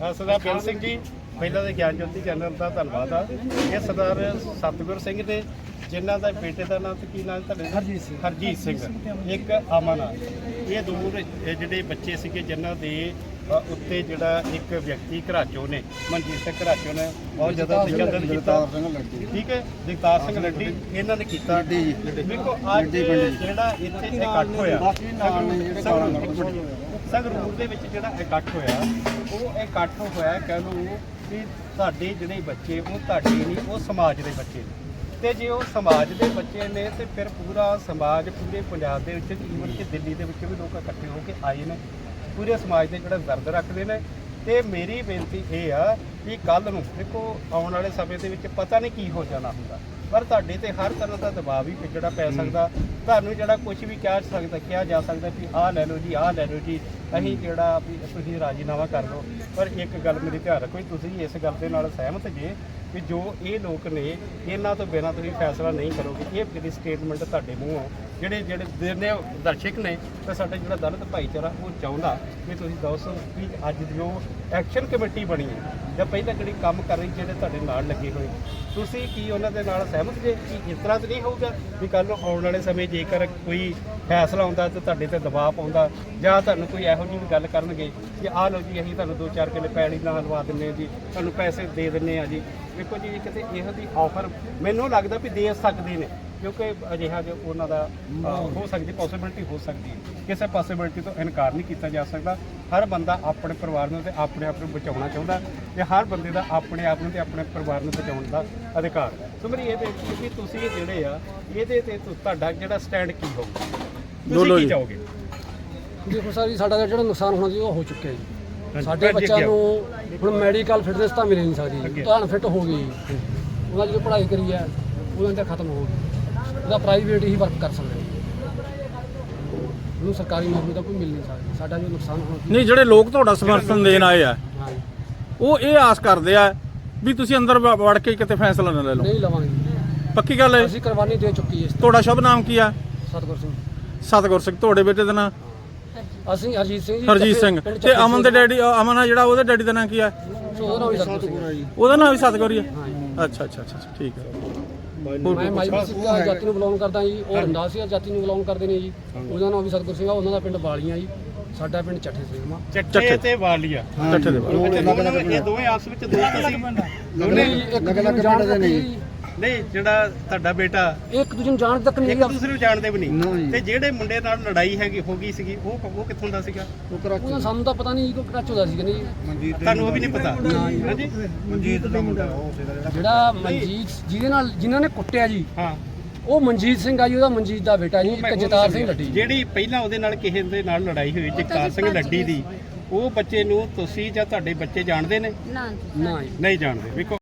ਸਰਦਾਰ ਬਿਆਨ ਸਿੰਘ ਜੀ ਪਹਿਲਾਂ ਤਾਂ ਗਿਆਨ ਜੋਤੀ ਚੈਨਲ ਦਾ ਧੰਨਵਾਦ ਆ ਇਹ ਸਰਦਾਰ ਸਤਗੁਰ ਸਿੰਘ ਨੇ ਜਿਨ੍ਹਾਂ ਦਾ ਬੇਟੇ ਦਾ ਨਾਮ ਕੀ ਨਾਮ ਤੁਹਾਡੇ ਦਾ? ਹਰਜੀਤ ਸਿੰਘ। ਹਰਜੀਤ ਸਿੰਘ ਇੱਕ ਅਮਨ ਆ ਇਹ ਦੋ ਜਿਹੜੇ ਬੱਚੇ ਸੀਗੇ ਜਿਨ੍ਹਾਂ ਦੇ ਉੱਤੇ ਜਿਹੜਾ ਇੱਕ ਵਿਅਕਤੀ ਘਰਾਚੋ ਨੇ ਮਨਜੀਤ ਸਿੰਘ ਘਰਾਚੋ ਨੇ ਬਹੁਤ ਜ਼ਿਆਦਾ ਨਿਰਯਾਤਨ ਕੀਤਾ। ਠੀਕ ਹੈ? ਜਗਤਾਰ ਸਿੰਘ ਲੱਡੀ ਇਹਨਾਂ ਨੇ ਕੀਤਾ। ਦੇਖੋ ਅੱਜ ਜਿਹੜਾ ਇੱਥੇ ਇਕੱਠ ਹੋਇਆ। ਸੰਗਰੂਰ ਦੇ ਵਿੱਚ ਜਿਹੜਾ ਇਕੱਠ ਹੋਇਆ ਉਹ ਇਕੱਠ ਹੋਇਆ ਕਹਿ ਲਓ ਕਿ ਤੁਹਾਡੇ ਜਿਹੜੇ ਬੱਚੇ ਉਹ ਤੁਹਾਡੇ ਨਹੀਂ ਉਹ ਸਮਾਜ ਦੇ ਬੱਚੇ ਨੇ। ਤੇ ਜੇ ਉਹ ਸਮਾਜ ਦੇ ਬੱਚੇ ਨੇ ਤੇ ਫਿਰ ਪੂਰਾ ਸਮਾਜ ਪੂਰੇ ਪੰਜਾਬ ਦੇ ਵਿੱਚ ਈਵਨ ਕਿ ਦਿੱਲੀ ਦੇ ਵਿੱਚ ਵੀ ਲੋਕ ਇਕੱਠੇ ਹੋ ਕੇ ਆਏ ਨੇ। ਪੂਰੇ ਸਮਾਜ ਦੇ ਜਿਹੜਾ ਦਰਦ ਰੱਖਦੇ ਨੇ। ਤੇ ਮੇਰੀ ਬੇਨਤੀ ਇਹ ਆ ਵੀ ਕੱਲ ਨੂੰ ਦੇਖੋ ਆਉਣ ਵਾਲੇ ਸਮੇਂ ਦੇ ਵਿੱਚ ਪਤਾ ਨਹੀਂ ਕੀ ਹੋ ਜਾਣਾ ਹੁੰਦਾ। ਪਰ ਤੁਹਾਡੇ ਤੇ ਹਰ ਤਰ੍ਹਾਂ ਦਾ ਦਬਾਅ ਵੀ ਜਿਹੜਾ ਪੈ ਸਕਦਾ। ਤੁਹਾਨੂੰ ਜਿਹੜਾ ਕੁਝ ਵੀ ਕਿਹਾ ਸਕਦਾ ਕਿਹਾ ਜਾ ਸਕਦਾ ਵੀ ਆਹ ਲੈ ਲਓ ਜੀ ਆਹ ਲੈ ਲਓ ਜੀ ਅਸੀਂ ਜਿਹੜਾ ਵੀ ਤੁਸੀਂ ਰਾਜੀਨਾਮਾ ਕਰ ਲਓ। ਪਰ ਇੱਕ ਗੱਲ ਮੇਰੀ ਧਿਆਨ ਰੱਖੋ ਜੀ, ਤੁਸੀਂ ਇਸ ਗੱਲ ਦੇ ਨਾਲ ਸਹਿਮਤ ਜੇ ਕਿ ਜੋ ਇਹ ਲੋਕ ਨੇ ਇਹਨਾਂ ਤੋਂ ਬਿਨਾਂ ਤੁਸੀਂ ਫੈਸਲਾ ਨਹੀਂ ਕਰੋਗੇ। ਇਹ ਮੇਰੀ ਸਟੇਟਮੈਂਟ ਤੁਹਾਡੇ ਮੂੰਹੋਂ ਜਿਹੜੇ ਜਿਹੜੇ ਜਿੰਨੇ ਦਰਸ਼ਕ ਨੇ, ਤੇ ਸਾਡਾ ਜਿਹੜਾ ਦਲਿਤ ਭਾਈਚਾਰਾ, ਉਹ ਚਾਹੁੰਦਾ ਕਿ ਤੁਸੀਂ ਦੱਸੋ ਵੀ ਅੱਜ ਦੀ ਜੋ ਐਕਸ਼ਨ ਕਮੇਟੀ ਬਣੀ ਹੈ, ਜਾਂ ਪਹਿਲਾਂ ਜਿਹੜੀ ਕੰਮ ਕਰ ਰਹੀ ਜਿਹੜੇ ਤੁਹਾਡੇ ਨਾਲ ਲੱਗੇ ਹੋਏ। ਤੁਸੀਂ ਕੀ ਉਹਨਾਂ ਦੇ ਨਾਲ ਸਹਿਮਤ ਜੇ ਕਿ ਇਸ ਤਰ੍ਹਾਂ ਤਾਂ ਨਹੀਂ ਹੋਊਗਾ ਵੀ ਕੱਲ ਨੂੰ ਆਉਣ ਵਾਲੇ ਸਮੇਂ ਜੇਕਰ ਕੋਈ ਫੈਸਲਾ ਆਉਂਦਾ ਤੇ ਤੁਹਾਡੇ ਤੇ ਦਬਾਅ ਪਾਉਂਦਾ, ਜਾਂ ਤੁਹਾਨੂੰ ਕੋਈ ਇਹੋ ਜਿਹੀ ਗੱਲ ਕਰਨਗੇ ਕਿ ਆਹ ਲਓ ਜੀ, ਅਸੀਂ ਤੁਹਾਨੂੰ ਦੋ ਚਾਰ ਕਿੱਲੇ ਪੈਲੀ ਨਾਲ ਲਵਾ ਦਿੰਨੇ ਹਾਂ ਜੀ, ਤੁਹਾਨੂੰ ਪੈਸੇ ਦੇ ਦਿੰਨੇ ਆ ਜੀ। ਵੇਖੋ ਜੀ ਕਿਤੇ ਇਹੋ ਦੀ ਆਫਰ ਮੈਨੂੰ ਲੱਗਦਾ ਵੀ ਦੇ ਸਕਦੇ ਨੇ। ਕਿਉਂਕਿ ਅਜਿਹਾ ਜੋ ਉਹਨਾਂ ਦਾ ਹੋ ਸਕਦੀ ਪੋਸਿਬਿਲਿਟੀ ਹੋ ਸਕਦੀ ਹੈ। ਕਿਸੇ ਪੋਸਿਬਿਲਿਟੀ ਤੋਂ ਇਨਕਾਰ ਨਹੀਂ ਕੀਤਾ ਜਾ ਸਕਦਾ। ਹਰ ਬੰਦਾ ਆਪਣੇ ਪਰਿਵਾਰ ਨੂੰ ਤੇ ਆਪਣੇ ਆਪ ਨੂੰ ਬਚਾਉਣਾ ਚਾਹੁੰਦਾ ਤੇ ਹਰ ਬੰਦੇ ਦਾ ਆਪਣੇ ਆਪ ਨੂੰ ਤੇ ਆਪਣੇ ਪਰਿਵਾਰ ਨੂੰ ਬਚਾਉਣ ਦਾ ਅਧਿਕਾਰ ਹੈ। ਸੋ ਮੇਰੀ ਇਹ ਬੇਨਤੀ ਹੈ ਕਿ ਤੁਸੀਂ ਜਿਹੜੇ ਆ ਇਹਦੇ ਤੇ ਤੁਹਾਡਾ ਜਿਹੜਾ ਸਟੈਂਡ ਕੀ ਹੋਊਗਾ ਤੁਸੀਂ ਕੀ। ਚਾਹੋਗੇ ਦੇਖੋ ਸਰ ਜੀ ਸਾਡਾ ਜਿਹੜਾ ਨੁਕਸਾਨ ਹੋਣਾ ਸੀ ਉਹ ਹੋ ਚੁੱਕਿਆ ਜੀ। ਸਾਡੇ ਬੱਚਿਆਂ ਨੂੰ ਹੁਣ ਮੈਡੀਕਲ ਫਿਟਨੈਸ ਤਾਂ ਮਿਲ ਨਹੀਂ ਸਕਦੀ ਤਾਂ ਫਿੱਟ ਹੋ ਗਈ। ਉਹਨਾਂ ਦੀ ਜੋ ਪੜ੍ਹਾਈ ਕਰੀ ਹੈ ਉਹਨਾਂ ਦੀ ਖਤਮ ਹੋ ਗਈ। ਉਹਦਾ ਪ੍ਰਾਈਵੇਟ ਹੀ ਵਰਕ ਕਰ ਸਕਦੇ ਨੇ। ਉਹਨੂੰ ਸਰਕਾਰੀ ਨੌਕਰੀ ਤਾਂ ਕੋਈ ਮਿਲ ਨਹੀਂ ਸਕਦੀ। ਸਾਡਾ ਜੋ ਨੁਕਸਾਨ ਹੋਣਾ ਨਹੀਂ ਜਿਹੜੇ ਲੋਕ ਤੁਹਾਡਾ ਸਮਰਥਨ ਦੇਣ ਆਏ ਆ ਜੀ, ਉਹ ਇਹ ਆਸ ਕਰਦੇ ਆ ਵੀ ਤੁਸੀਂ ਅੰਦਰ ਵੜ ਕੇ ਕਿਤੇ ਫੈਸਲਾ ਨਾ ਲੈ ਲਓ। ਨਹੀਂ ਲਵਾਂਗੇ। ਪੱਕੀ ਗੱਲ ਹੈ? ਅਸੀਂ ਕੁਰਬਾਨੀ ਦੇ ਚੁੱਕੀ ਹੈ ਤੁਹਾਡਾ ਸ਼ੁਭ ਨਾਮ ਕੀ ਆ? ਸਤਿਗੁਰ ਸਿੰਘ। ਸਤਗੁਰ ਸਿੰਘ ਤੁਹਾਡੇ ਬੇਟੇ ਦਾ ਨਾਮ ਅਸੀਂ ਹਰਜੀਤ ਸਿੰਘ ਜੀ ਹਰਜੀਤ ਸਿੰਘ। ਤੇ ਅਮਨ ਦੇ। ਡੈਡੀ ਅਮਨ ਆ ਜਿਹੜਾ ਉਹਦੇ ਡੈਡੀ ਦਾ ਨਾਮ ਕੀ ਆ? ਉਹਦਾ ਨਾਮ ਵੀ ਸਤਿਗੁਰ ਸਿੰਘ। ਹੈ। ਉਹਦਾ ਨਾਮ ਵੀ ਸਤਗੁਰ ਹੀ ਆ? ਜੀ ਅੱਛਾ ਅੱਛਾ ਅੱਛਾ, ਠੀਕ ਹੈ। ਮੈਂ ਮਾਈ ਸਿੱਕਾ ਜਾਤੀ ਨੂੰ ਬਿਲੋਂਗ ਕਰਦਾ ਜੀ ਉਹ ਰੰਦਾਸੀਆ ਜਾਤੀ ਨੂੰ ਬਿਲੋਂਗ ਕਰਦੇ ਨੇ ਜੀ। ਉਹਦਾ ਨਾਮ ਵੀ ਸਤਗੁਰ ਸਿੰਘ ਆ ਉਹਨਾਂ ਦਾ ਪਿੰਡ ਬਾਲੀਆਂ ਜੀ। ਸਾਡਾ ਪਿੰਡ ਚੱਠੇ ਸਿੰਘ ਮਾ ਚੱਠੇ ਤੇ ਵਾਲੀਆ। ਚੱਠੇ ਦੇ ਇਹ ਦੋਵੇਂ ਆਪਸ ਵਿੱਚ ਦੋਸਤ ਸੀ ਦੋਨੇ ਇੱਕ ਨੇ। ਜੀ ਨਹੀਂ ਜਿਹੜਾ ਤੁਹਾਡਾ ਬੇਟਾ। ਇੱਕ ਦੂਜੇ ਨੂੰ ਜਾਣ ਤੱਕ ਨਹੀਂ ਇੱਕ ਦੂਸਰੇ ਨੂੰ ਜਾਣਦੇ ਵੀ ਨਹੀਂ। ਤੇ ਜਿਹੜੇ ਮੁੰਡੇ ਨਾਲ ਲੜਾਈ ਹੈਗੀ ਹੋ ਗਈ ਸੀਗੀ ਉਹ ਉਹ ਕਿੱਥੋਂ ਦਾ ਸੀਗਾ? ਉਹਨਾਂ ਸਾਨੂੰ ਤਾਂ ਪਤਾ ਨਹੀਂ ਕੋਈ ਕਰਾਚੋ ਦਾ ਸੀ ਕਿ ਨਹੀਂ। ਤੁਹਾਨੂੰ ਉਹ ਵੀ ਨਹੀਂ ਪਤਾ? ਹਾਂਜੀ? ਮਨਜੀਤ ਦਾ ਮੁੰਡਾ ਉਹ ਸੀਗਾ ਜਿਹੜਾ ਜਿਹੜਾ ਮਨਜੀਤ ਜਿਹਦੇ ਨਾਲ ਜਿਨ੍ਹਾਂ ਨੇ ਕੁੱਟਿਆ ਜੀ। ਹਾਂ। ਉਹ ਮਨਜੀਤ ਸਿੰਘ ਆ ਜੀ ਉਹਦਾ ਮਨਜੀਤ ਦਾ ਬੇਟਾ ਜੀ ਇੱਕ ਜਤਾਰ ਸਿੰਘ ਲੱਡੀ ਜਿਹੜੀ ਪਹਿਲਾਂ ਉਹਦੇ ਨਾਲ ਕਿਸੇ ਦੇ ਨਾਲ ਲੜਾਈ ਹੋਈ ਜਗਤਾਰ ਸਿੰਘ ਲੱਡੀ ਦੀ ਉਹ ਬੱਚੇ ਨੂੰ ਤੁਸੀਂ ਜਾਂ ਤੁਹਾਡੇ ਬੱਚੇ ਜਾਣਦੇ ਨੇ? ਨਾ ਜੀ। ਨਾ ਜੀ। ਨਹੀਂ ਜਾਣਦੇ ਵੇਖੋ।